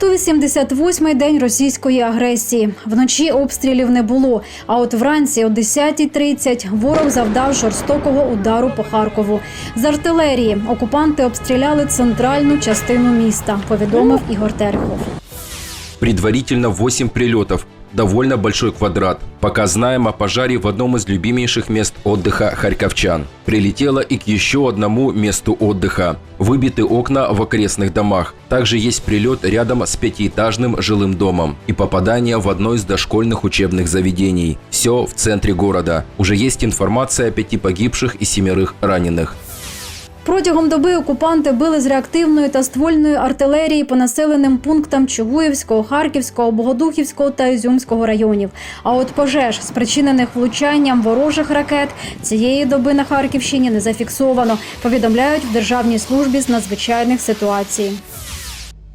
188-й день російської агресії. Вночі обстрілів не було. А от вранці о 10.30 ворог завдав жорстокого удару по Харкову. З артилерії окупанти обстріляли центральну частину міста. Повідомив Ігор Терехов. Предварительно 8 прилетов. Довольно большой квадрат. Пока знаем о пожаре в одном из любимейших мест отдыха харьковчан. Прилетело и к еще одному месту отдыха. Выбиты окна в окрестных домах. Также есть прилет рядом с пятиэтажным жилым домом и попадание в одно из дошкольных учебных заведений. Все в центре города. Уже есть информация о пяти погибших и семерых раненых. Протягом доби окупанти били з реактивної та ствольної артилерії по населеним пунктам Чугуївського, Харківського, Богодухівського та Ізюмського районів. А от пожеж, спричинених влучанням ворожих ракет, цієї доби на Харківщині не зафіксовано. Повідомляють в Державній службі з надзвичайних ситуацій.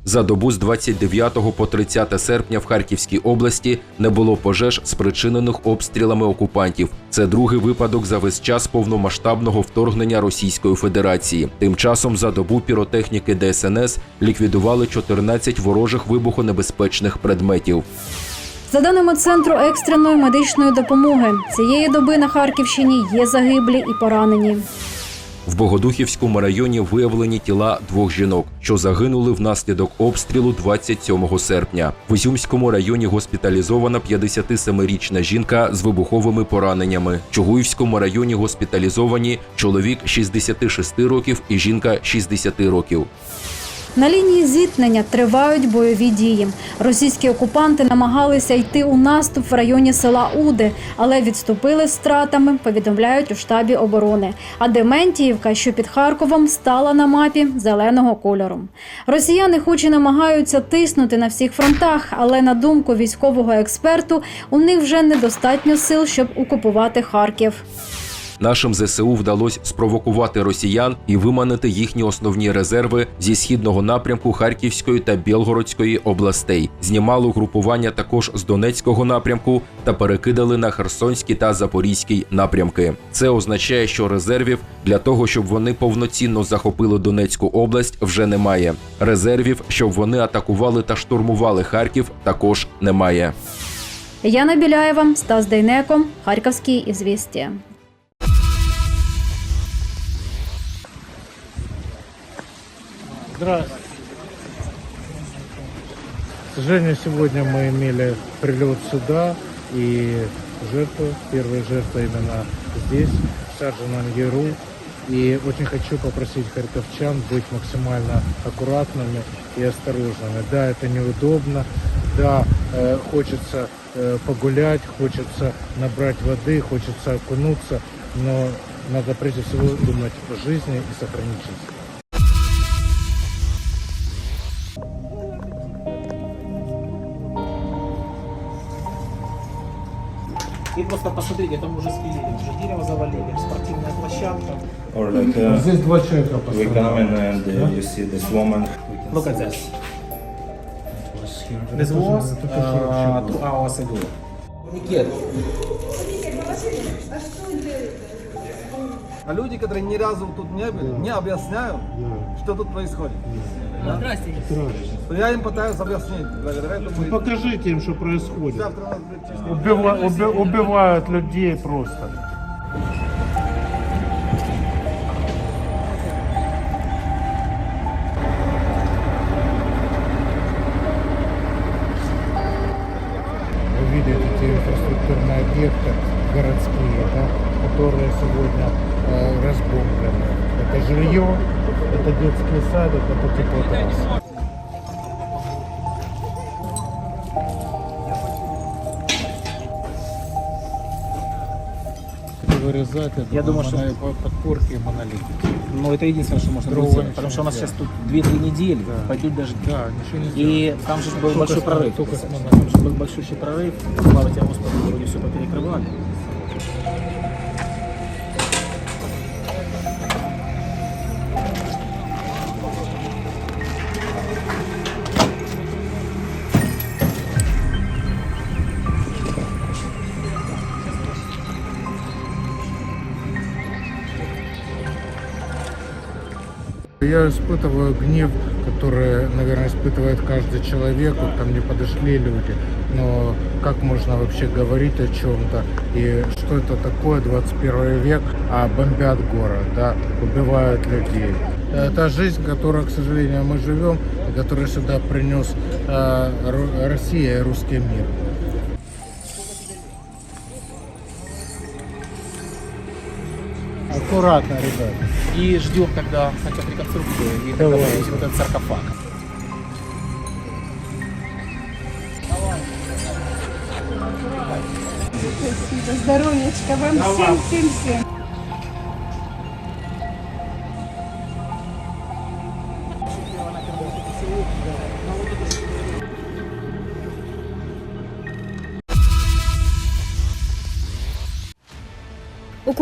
За добу з 29 по 30 серпня в Харківській області не було пожеж, спричинених обстрілами окупантів. Це другий випадок за весь час повномасштабного вторгнення Російської Федерації. Тим часом за добу піротехніки ДСНС ліквідували 14 ворожих вибухонебезпечних предметів. За даними центру екстреної медичної допомоги, цієї доби на Харківщині є загиблі і поранені. В Богодухівському районі виявлені тіла двох жінок, що загинули внаслідок обстрілу 27 серпня. В Ізюмському районі госпіталізована 57-річна жінка з вибуховими пораненнями. В Чугуївському районі госпіталізовані чоловік 66 років і жінка 60 років. На лінії зіткнення тривають бойові дії. Російські окупанти намагалися йти у наступ в районі села Уди, але відступили з втратами, повідомляють у штабі оборони. А Дементіївка, що під Харковом, стала на мапі зеленого кольору. Росіяни хоч і намагаються тиснути на всіх фронтах, але на думку військового експерту, у них вже недостатньо сил, щоб окупувати Харків. Нашим ЗСУ вдалося спровокувати росіян і виманити їхні основні резерви зі східного напрямку Харківської та Білгородської областей. Знімали угрупування також з Донецького напрямку та перекидали на Херсонський та Запорізький напрямки. Це означає, що резервів для того, щоб вони повноцінно захопили Донецьку область, вже немає. Резервів, щоб вони атакували та штурмували Харків, також немає. Яна Біляєва, Стас Дейнеко, Харківські ізвістія. Здравствуйте. К сожалению, сегодня мы имели прилет сюда и жертву, первая жертва именно здесь, в Яру. И очень хочу попросить харьковчан быть максимально аккуратными и осторожными. Да, это неудобно, да, э, хочется э, погулять, хочется набрать воды, хочется окунуться, но надо прежде всего думать о жизни и сохранить жизнь. И просто посмотрите, там уже спилили, уже дерево завалили, спортивная площадка. Or like uh, Здесь два человека we come in and uh, you see this woman. Look at this. This was uh, two hours ago. Никет, А люди, которые ни разу тут не были, мне объясняют, что тут происходит. Да? Я им пытаюсь объяснить. Благодаря этому и- Покажите им, что происходит. завтра у нас будет чистый. Убива- уби- убивают людей просто. вырезать это Я думаю, что- моно- подпорки и монолитики. ну это единственное, что можно Другого будет сделать, ничего потому что у не нас сейчас сделать. тут 2-3 недели, Да. пойдут дожди. Да, ничего не И там же был Только большой с- прорыв. только с Там монолитом. же был большой прорыв. Слава тебе, Господи, вроде все поперекрывали. Я испытываю гнев, который, наверное, испытывает каждый человек. Вот ко мне подошли люди. Но как можно вообще говорить о чем-то? И что это такое, 21 век, а бомбят город, да, убивают людей. Это жизнь, в которой, к сожалению, мы живем, и которую сюда принес э, Ру- Россия и русский мир. Аккуратно, ребят. И ждем, когда хотят реконструкцию, и тогда Давай. повесим вот этот саркофаг. Здоровьечка вам всем, всем, всем.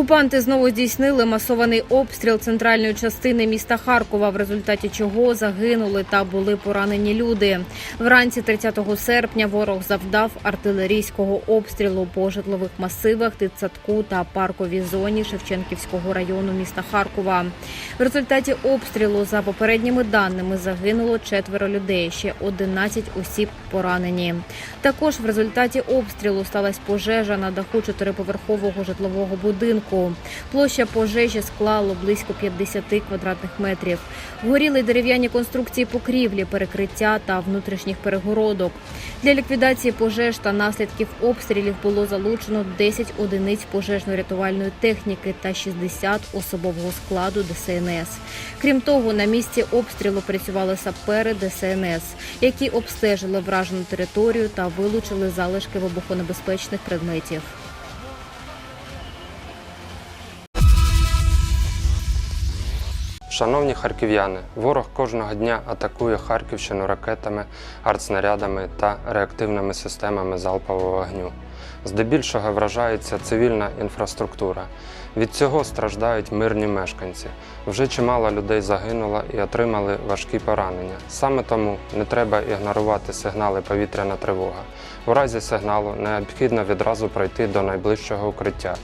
Окупанти знову здійснили масований обстріл центральної частини міста Харкова, в результаті чого загинули та були поранені люди. Вранці 30 серпня ворог завдав артилерійського обстрілу по житлових масивах, дитсадку та парковій зоні Шевченківського району міста Харкова. В результаті обстрілу, за попередніми даними, загинуло четверо людей. Ще 11 осіб поранені. Також в результаті обстрілу сталася пожежа на даху чотириповерхового житлового будинку. Площа пожежі склало близько 50 квадратних метрів. Горіли дерев'яні конструкції покрівлі, перекриття та внутрішніх перегородок. Для ліквідації пожеж та наслідків обстрілів було залучено 10 одиниць пожежно-рятувальної техніки та 60 особового складу ДСНС. Крім того, на місці обстрілу працювали сапери ДСНС, які обстежили вражену територію та вилучили залишки вибухонебезпечних предметів. Шановні харків'яни, ворог кожного дня атакує Харківщину ракетами, артснарядами та реактивними системами залпового вогню. Здебільшого вражається цивільна інфраструктура. Від цього страждають мирні мешканці. Вже чимало людей загинуло і отримали важкі поранення. Саме тому не треба ігнорувати сигнали повітряна тривога. У разі сигналу необхідно відразу пройти до найближчого укриття.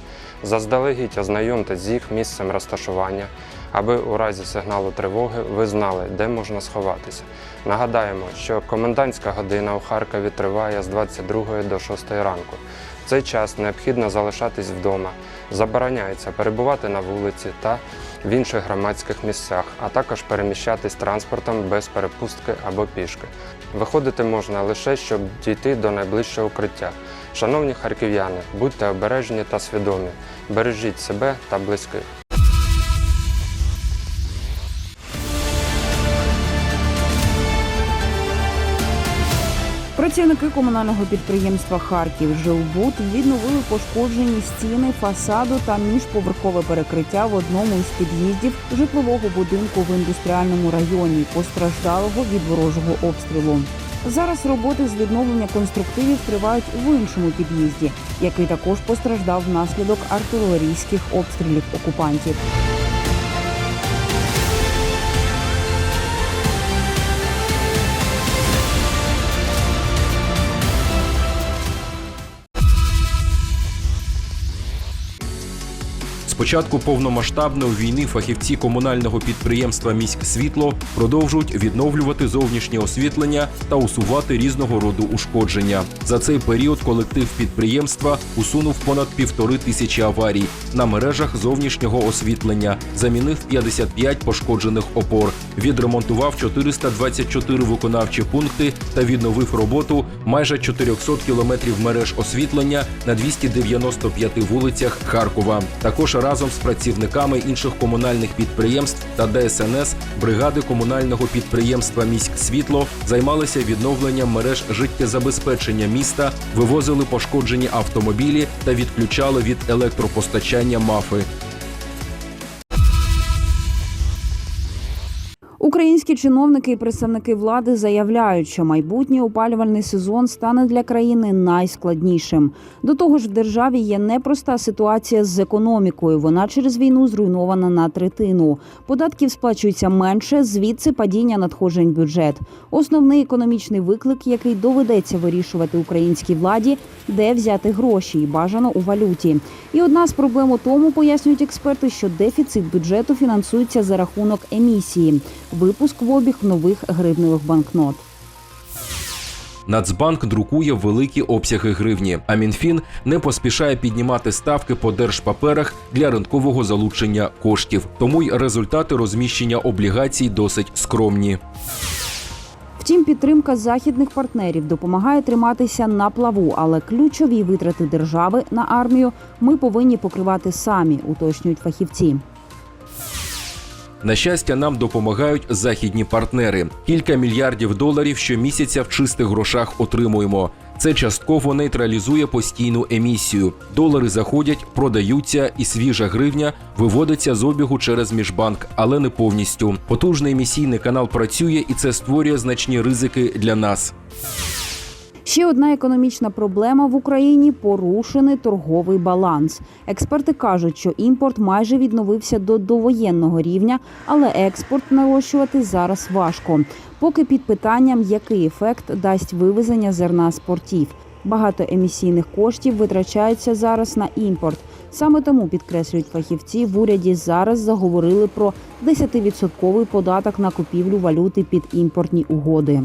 Заздалегідь ознайомтесь з їх місцем розташування, аби у разі сигналу тривоги ви знали, де можна сховатися. Нагадаємо, що комендантська година у Харкові триває з 22 до 6 ранку. В цей час необхідно залишатись вдома, забороняється перебувати на вулиці та в інших громадських місцях, а також переміщатись транспортом без перепустки або пішки. Виходити можна лише щоб дійти до найближчого укриття. Шановні харків'яни, будьте обережні та свідомі, бережіть себе та близьких. Працівники комунального підприємства Харків Жилбуд відновили пошкоджені стіни, фасаду та міжповерхове перекриття в одному із під'їздів житлового будинку в індустріальному районі, постраждалого від ворожого обстрілу. Зараз роботи з відновлення конструктивів тривають в іншому під'їзді, який також постраждав внаслідок артилерійських обстрілів окупантів. Початку повномасштабної війни фахівці комунального підприємства Міськ Світло продовжують відновлювати зовнішнє освітлення та усувати різного роду ушкодження. За цей період колектив підприємства усунув понад півтори тисячі аварій на мережах зовнішнього освітлення, замінив 55 пошкоджених опор, відремонтував 424 виконавчі пункти та відновив роботу майже 400 кілометрів мереж освітлення на 295 вулицях Харкова. Також разом з працівниками інших комунальних підприємств та ДСНС бригади комунального підприємства Міськ Світло займалися відновленням мереж життєзабезпечення міста, вивозили пошкоджені автомобілі та відключали від електропостачання мафи. Українські чиновники і представники влади заявляють, що майбутній опалювальний сезон стане для країни найскладнішим. До того ж, в державі є непроста ситуація з економікою. Вона через війну зруйнована на третину. Податків сплачується менше, звідси падіння надходжень в бюджет. Основний економічний виклик, який доведеться вирішувати українській владі, де взяти гроші і бажано у валюті. І одна з проблем у тому, пояснюють експерти, що дефіцит бюджету фінансується за рахунок емісії, випуск в обіг нових гривневих банкнот. Нацбанк друкує великі обсяги гривні, а Мінфін не поспішає піднімати ставки по держпаперах для ринкового залучення коштів. Тому й результати розміщення облігацій досить скромні. Втім, підтримка західних партнерів допомагає триматися на плаву, але ключові витрати держави на армію ми повинні покривати самі, уточнюють фахівці. На щастя, нам допомагають західні партнери. Кілька мільярдів доларів щомісяця в чистих грошах отримуємо. Це частково нейтралізує постійну емісію. Долари заходять, продаються, і свіжа гривня виводиться з обігу через міжбанк, але не повністю. Потужний емісійний канал працює, і це створює значні ризики для нас. Ще одна економічна проблема в Україні порушений торговий баланс. Експерти кажуть, що імпорт майже відновився до довоєнного рівня, але експорт нарощувати зараз важко. Поки під питанням, який ефект дасть вивезення зерна з портів. Багато емісійних коштів витрачаються зараз на імпорт. Саме тому підкреслюють фахівці, в уряді зараз заговорили про 10-відсотковий податок на купівлю валюти під імпортні угоди.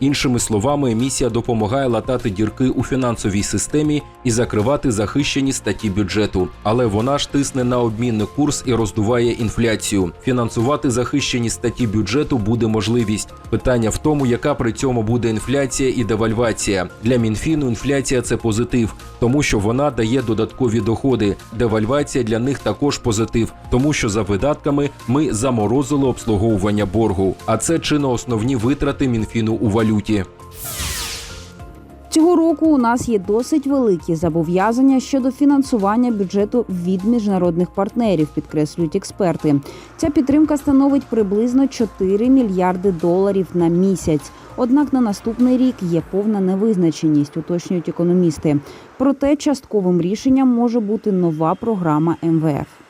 Іншими словами, емісія допомагає латати дірки у фінансовій системі і закривати захищені статті бюджету. Але вона ж тисне на обмінний курс і роздуває інфляцію. Фінансувати захищені статті бюджету буде можливість. Питання в тому, яка при цьому буде інфляція і девальвація. Для мінфіну інфляція це позитив, тому що вона дає додаткові доходи. Девальвація для них також позитив, тому що за видатками ми заморозили обслуговування боргу. А це чи основні витрати мінфіну у валюті. Цього року у нас є досить великі зобов'язання щодо фінансування бюджету від міжнародних партнерів, підкреслюють експерти. Ця підтримка становить приблизно 4 мільярди доларів на місяць. Однак на наступний рік є повна невизначеність, уточнюють економісти. Проте частковим рішенням може бути нова програма МВФ.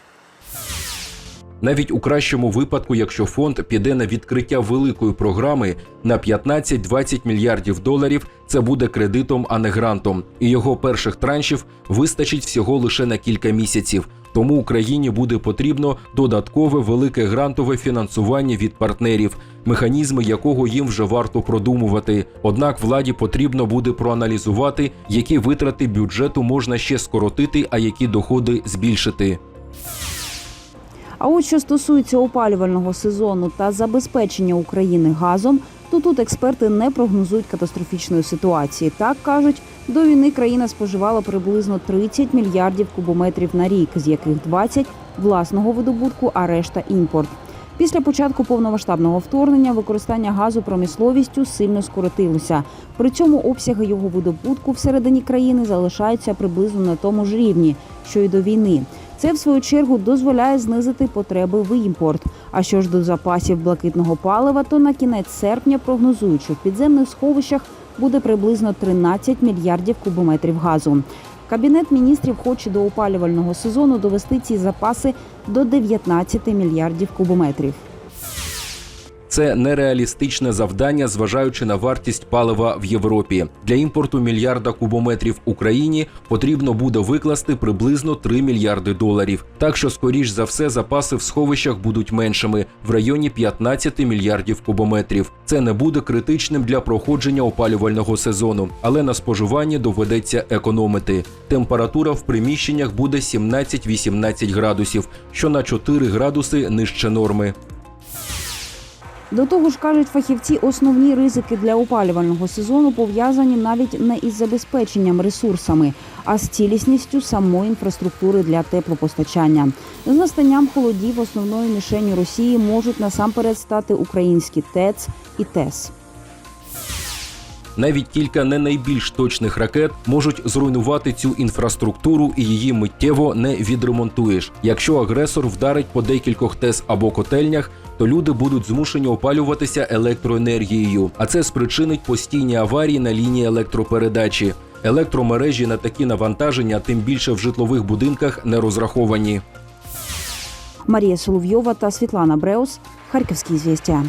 Навіть у кращому випадку, якщо фонд піде на відкриття великої програми на 15-20 мільярдів доларів, це буде кредитом, а не грантом. І його перших траншів вистачить всього лише на кілька місяців. Тому Україні буде потрібно додаткове велике грантове фінансування від партнерів, механізми якого їм вже варто продумувати. Однак владі потрібно буде проаналізувати, які витрати бюджету можна ще скоротити, а які доходи збільшити. А от що стосується опалювального сезону та забезпечення України газом, то тут експерти не прогнозують катастрофічної ситуації. Так кажуть, до війни країна споживала приблизно 30 мільярдів кубометрів на рік, з яких 20 – власного видобутку, а решта імпорт. Після початку повномасштабного вторгнення використання газу промисловістю сильно скоротилося. При цьому обсяги його видобутку всередині країни залишаються приблизно на тому ж рівні, що й до війни. Це в свою чергу дозволяє знизити потреби в імпорт. А що ж до запасів блакитного палива, то на кінець серпня прогнозують, що в підземних сховищах буде приблизно 13 мільярдів кубометрів газу. Кабінет міністрів хоче до опалювального сезону довести ці запаси до 19 мільярдів кубометрів. Це нереалістичне завдання, зважаючи на вартість палива в Європі. Для імпорту мільярда кубометрів Україні потрібно буде викласти приблизно 3 мільярди доларів. Так що, скоріш за все, запаси в сховищах будуть меншими в районі 15 мільярдів кубометрів. Це не буде критичним для проходження опалювального сезону, але на споживанні доведеться економити. Температура в приміщеннях буде 17-18 градусів, що на 4 градуси нижче норми. До того ж, кажуть фахівці, основні ризики для опалювального сезону пов'язані навіть не із забезпеченням ресурсами, а з цілісністю самої інфраструктури для теплопостачання. З настанням холодів основною мішенью Росії можуть насамперед стати українські ТЕЦ і ТЕС. Навіть кілька не найбільш точних ракет можуть зруйнувати цю інфраструктуру і її миттєво не відремонтуєш. Якщо агресор вдарить по декількох ТЕС або котельнях, то люди будуть змушені опалюватися електроенергією, а це спричинить постійні аварії на лінії електропередачі. Електромережі на такі навантаження, тим більше в житлових будинках, не розраховані. Марія Соловйова та Світлана Бреус. Харківські звістя.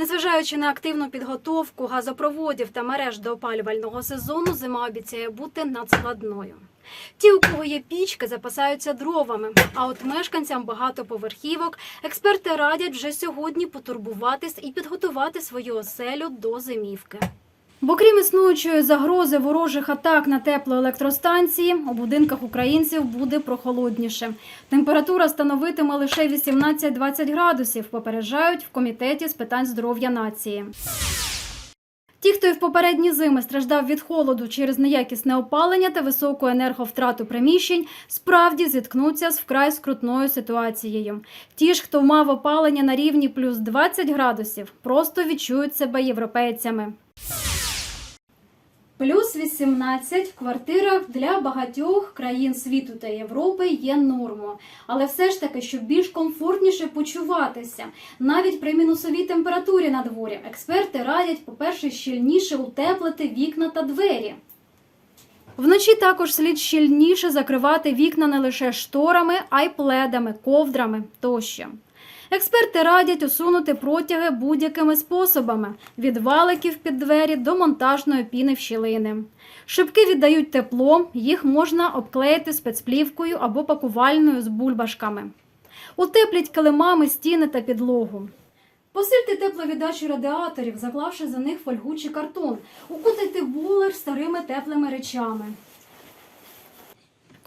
Незважаючи на активну підготовку газопроводів та мереж до опалювального сезону, зима обіцяє бути надскладною. Ті, у кого є пічки, запасаються дровами. А от мешканцям багатоповерхівок експерти радять вже сьогодні потурбуватись і підготувати свою оселю до зимівки. Бо крім існуючої загрози ворожих атак на теплоелектростанції, у будинках українців буде прохолодніше. Температура становитиме лише 18-20 градусів, попереджають в комітеті з питань здоров'я нації. Ті, хто і в попередні зими страждав від холоду через неякісне опалення та високу енерговтрату приміщень, справді зіткнуться з вкрай скрутною ситуацією. Ті ж, хто мав опалення на рівні плюс 20 градусів, просто відчують себе європейцями. Плюс 18 в квартирах для багатьох країн світу та Європи є нормою. Але все ж таки, щоб більш комфортніше почуватися, навіть при мінусовій температурі на дворі, експерти радять, по-перше, щільніше утеплити вікна та двері. Вночі також слід щільніше закривати вікна не лише шторами, а й пледами, ковдрами тощо. Експерти радять усунути протяги будь-якими способами від валиків під двері до монтажної піни в щілини. Шибки віддають тепло, їх можна обклеїти спецплівкою або пакувальною з бульбашками. Утепліть килимами стіни та підлогу. Посильте тепловіддачу радіаторів, заклавши за них фольгу чи картон. Укутайте булер старими теплими речами.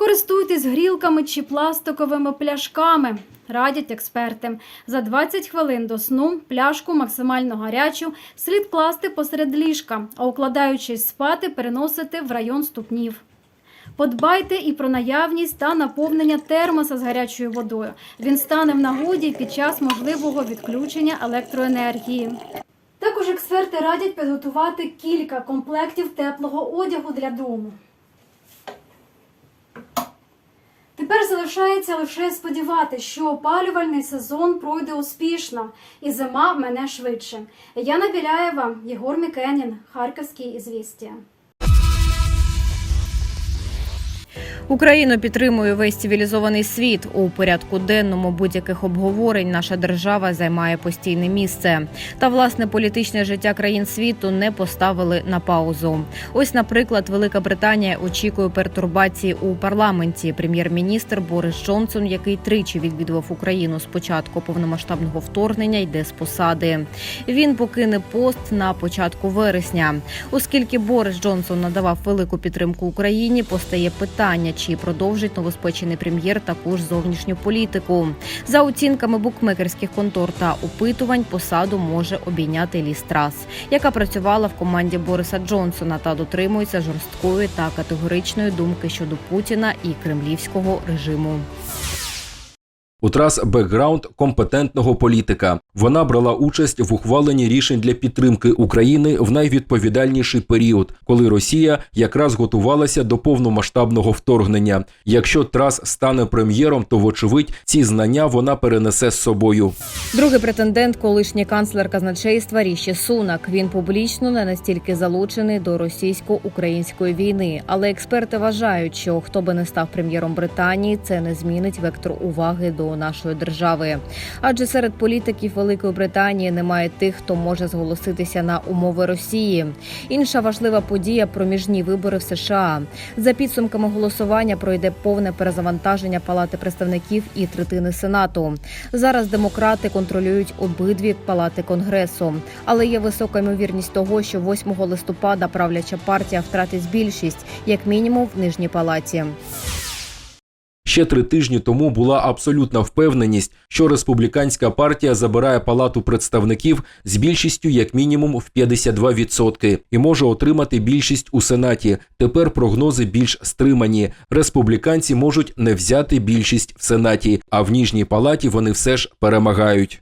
Користуйтесь грілками чи пластиковими пляшками, радять експерти. За 20 хвилин до сну пляшку максимально гарячу слід класти посеред ліжка, а укладаючись спати, переносити в район ступнів. Подбайте і про наявність та наповнення термоса з гарячою водою. Він стане в нагоді під час можливого відключення електроенергії. Також експерти радять підготувати кілька комплектів теплого одягу для дому. Тепер залишається лише сподіватися, що опалювальний сезон пройде успішно і зима мене швидше. Яна Біляєва, Єгор Мікенін, Харківські ізвістія. Україну підтримує весь цивілізований світ. У порядку денному будь-яких обговорень наша держава займає постійне місце. Та власне політичне життя країн світу не поставили на паузу. Ось, наприклад, Велика Британія очікує пертурбації у парламенті. Прем'єр-міністр Борис Джонсон, який тричі відвідував Україну з початку повномасштабного вторгнення, йде з посади. Він покине пост на початку вересня. Оскільки Борис Джонсон надавав велику підтримку Україні, постає питання, чи продовжить новоспечений прем'єр також зовнішню політику. За оцінками букмекерських контор та опитувань, посаду може обійняти Лі Страс, яка працювала в команді Бориса Джонсона та дотримується жорсткої та категоричної думки щодо Путіна і кремлівського режиму. У Трас бекграунд компетентного політика. Вона брала участь в ухваленні рішень для підтримки України в найвідповідальніший період, коли Росія якраз готувалася до повномасштабного вторгнення. Якщо Трас стане прем'єром, то вочевидь ці знання вона перенесе з собою. Другий претендент, колишній канцлер казначейства Ріші Сунак. Він публічно не настільки залучений до російсько-української війни, але експерти вважають, що хто би не став прем'єром Британії, це не змінить вектор уваги до нашої держави. Адже серед політиків Великої Британії немає тих, хто може зголоситися на умови Росії. Інша важлива подія проміжні вибори в США. За підсумками голосування пройде повне перезавантаження Палати представників і третини сенату. Зараз демократи контролюють обидві палати конгресу, але є висока ймовірність того, що 8 листопада правляча партія втратить більшість, як мінімум в нижній палаті. Ще три тижні тому була абсолютна впевненість, що республіканська партія забирає палату представників з більшістю як мінімум в 52% і може отримати більшість у сенаті. Тепер прогнози більш стримані. Республіканці можуть не взяти більшість в сенаті, а в ніжній палаті вони все ж перемагають.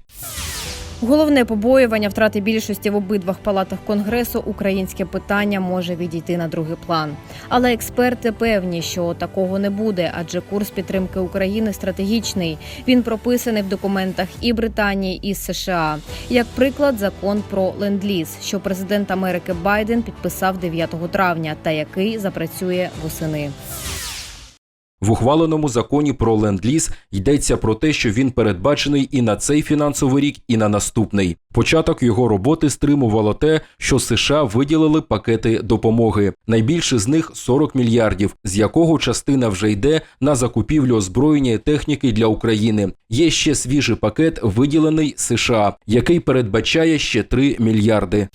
Головне побоювання втрати більшості в обидвах палатах конгресу українське питання може відійти на другий план. Але експерти певні, що такого не буде, адже курс підтримки України стратегічний. Він прописаний в документах і Британії, і США. Як приклад, закон про ленд-ліз, що президент Америки Байден підписав 9 травня, та який запрацює восени. В ухваленому законі про ленд-ліз йдеться про те, що він передбачений і на цей фінансовий рік, і на наступний. Початок його роботи стримувало те, що США виділили пакети допомоги. Найбільше з них 40 мільярдів, з якого частина вже йде на закупівлю озброєння і техніки для України. Є ще свіжий пакет, виділений США, який передбачає ще 3 мільярди.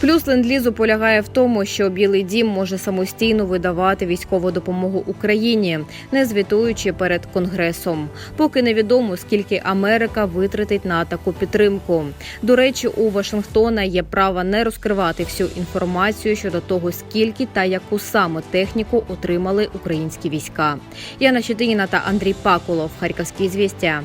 Плюс ленд-лізу полягає в тому, що Білий Дім може самостійно видавати військову допомогу Україні, не звітуючи перед конгресом. Поки невідомо, скільки Америка витратить на таку підтримку. До речі, у Вашингтона є право не розкривати всю інформацію щодо того, скільки та яку саме техніку отримали українські війська. Яна Щетиніна та Андрій Пакулов, Харківські звістя.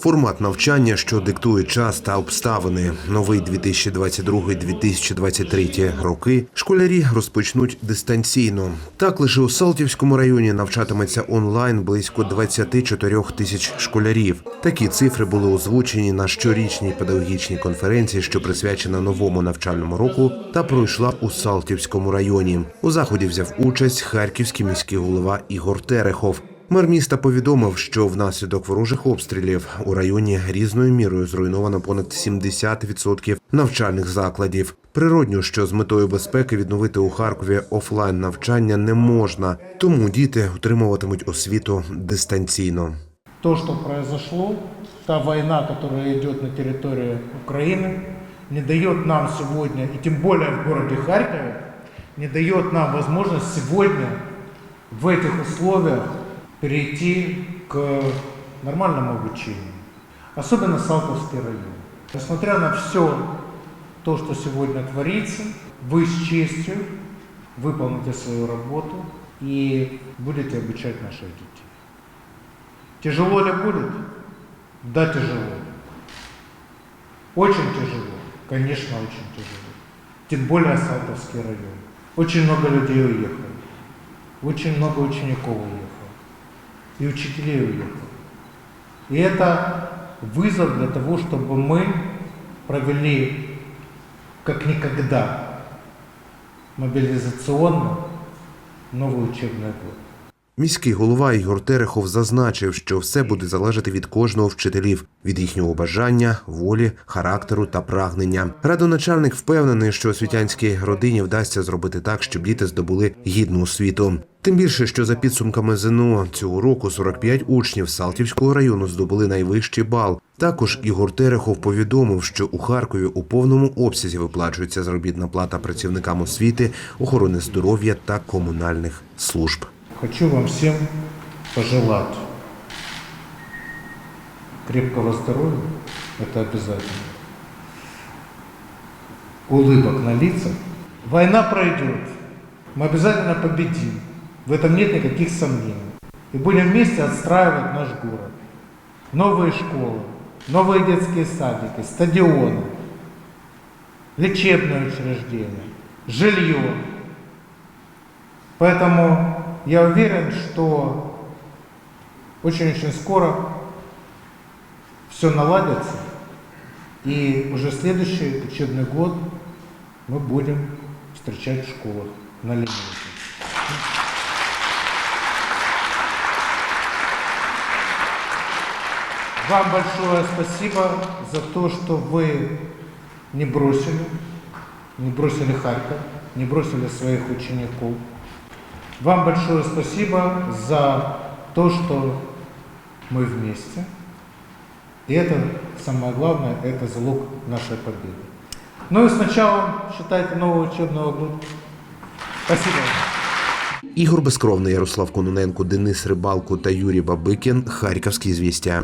Формат навчання, що диктує час та обставини. Новий 2022-2023 роки школярі розпочнуть дистанційно. Так лише у Салтівському районі навчатиметься онлайн близько 24 тисяч школярів. Такі цифри були озвучені на щорічній педагогічній конференції, що присвячена новому навчальному року, та пройшла у Салтівському районі. У заході взяв участь харківський міський голова Ігор Терехов. Мер міста повідомив, що внаслідок ворожих обстрілів у районі різною мірою зруйновано понад 70% навчальних закладів. Природньо, що з метою безпеки відновити у Харкові офлайн навчання не можна, тому діти отримуватимуть освіту дистанційно. То, что произошло, та война, которая идет на территории Украины, не дает нам сегодня, и тем более в городе Харькове, не дает нам возможность сегодня в этих условиях перейти к нормальному обучению. Особенно Салтовский район. Несмотря на все то, что сегодня творится, вы с честью выполните свою работу и будете обучать наших детей. Тяжело ли будет? Да, тяжело. Очень тяжело. Конечно, очень тяжело. Тем более Салтовский район. Очень много людей уехало. Очень много учеников уехало. И учителей уехало. И это вызов для того, чтобы мы провели как никогда мобилизационно новый учебный год. Міський голова Ігор Терехов зазначив, що все буде залежати від кожного вчителів, від їхнього бажання, волі, характеру та прагнення. Радоначальник впевнений, що освітянській родині вдасться зробити так, щоб діти здобули гідну освіту. Тим більше, що за підсумками ЗНО цього року 45 учнів Салтівського району здобули найвищий бал. Також Ігор Терехов повідомив, що у Харкові у повному обсязі виплачується заробітна плата працівникам освіти, охорони здоров'я та комунальних служб. Хочу вам всем пожелать крепкого здоровья, это обязательно, улыбок на лицах. Война пройдет, мы обязательно победим, в этом нет никаких сомнений. И будем вместе отстраивать наш город. Новые школы, новые детские садики, стадионы, лечебные учреждения, жилье. Поэтому я уверен, что очень-очень скоро все наладится, и уже следующий учебный год мы будем встречать в школах на линейке. Вам большое спасибо за то, что вы не бросили, не бросили Харьков, не бросили своих учеников. Вам большое спасибо за то, что мы вместе. И это самое главное, это залог нашей победы. Ну и с началом, считайте, нового учебного года. Спасибо. Ігор Безкровний, Ярослав Кононенко, Денис Рибалко та Юрій Бабикін. Харківські звістя.